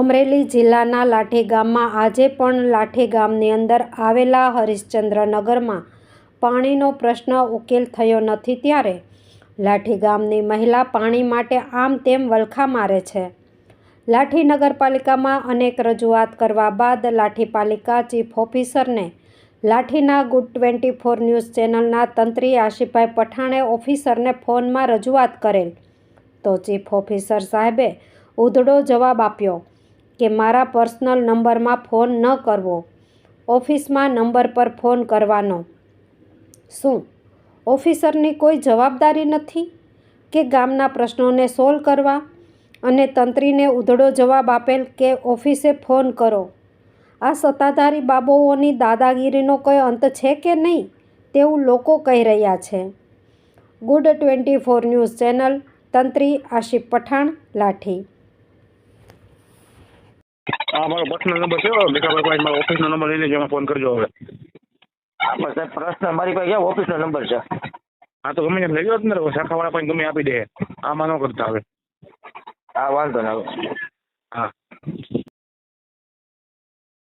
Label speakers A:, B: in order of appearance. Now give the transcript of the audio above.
A: અમરેલી જિલ્લાના લાઠી ગામમાં આજે પણ લાઠી ગામની અંદર આવેલા હરિશ્ચંદ્રનગરમાં પાણીનો પ્રશ્ન ઉકેલ થયો નથી ત્યારે લાઠી ગામની મહિલા પાણી માટે આમ તેમ વલખા મારે છે. લાઠી નગરપાલિકામાં અનેક રજૂઆત કરવા બાદ લાઠી પાલિકા ચીફ ઓફિસરને લાઠીના ગુડ ટ્વેન્ટી ફોર ન્યૂઝ ચેનલના તંત્રી આશીભાઈ પઠાણે ઓફિસરને ફોનમાં રજૂઆત કરેલ. તો ચીફ ઓફિસર સાહેબે ઉધડો જવાબ આપ્યો. કે મારા પર્સનલ નંબરમાં ફોન ન કરવો. ઓફિસમાં નંબર પર ફોન કરવાનો. શું? ઓફિસરની કોઈ જવાબદારી નથી? કે ગામના પ્રશ્નોને સોલ્વ કરવા? અને તંત્રીને ઉધડો જવાબ આપેલ કે ઓફિસે ફોન કરો? આ સત્તાધારી બાબુઓની દાદાગીરીનો કોઈ અંત છે કે નહીં? તેવું લોકો કહી રહ્યા છે. Good twenty four news channel, તંત્રી Asif Pathan, Lathi.
B: હા મારો પર્સનલ નંબર છે મેઘાભાઈ પાસે મારો ઓફિસનો નંબર લઈ લેજો ફોન કરજો હવે.
C: આમાં સાહેબ પ્રશ્ન મારી પાસે ક્યાં ઓફિસનો નંબર છે?
B: હા તો ગમે તેમ લઈ જાઓ ને શાખાવાળા પાસે ગમે આપી દે. આમાં ન કરતા હવે.
C: હા વાંધો ના
B: હા.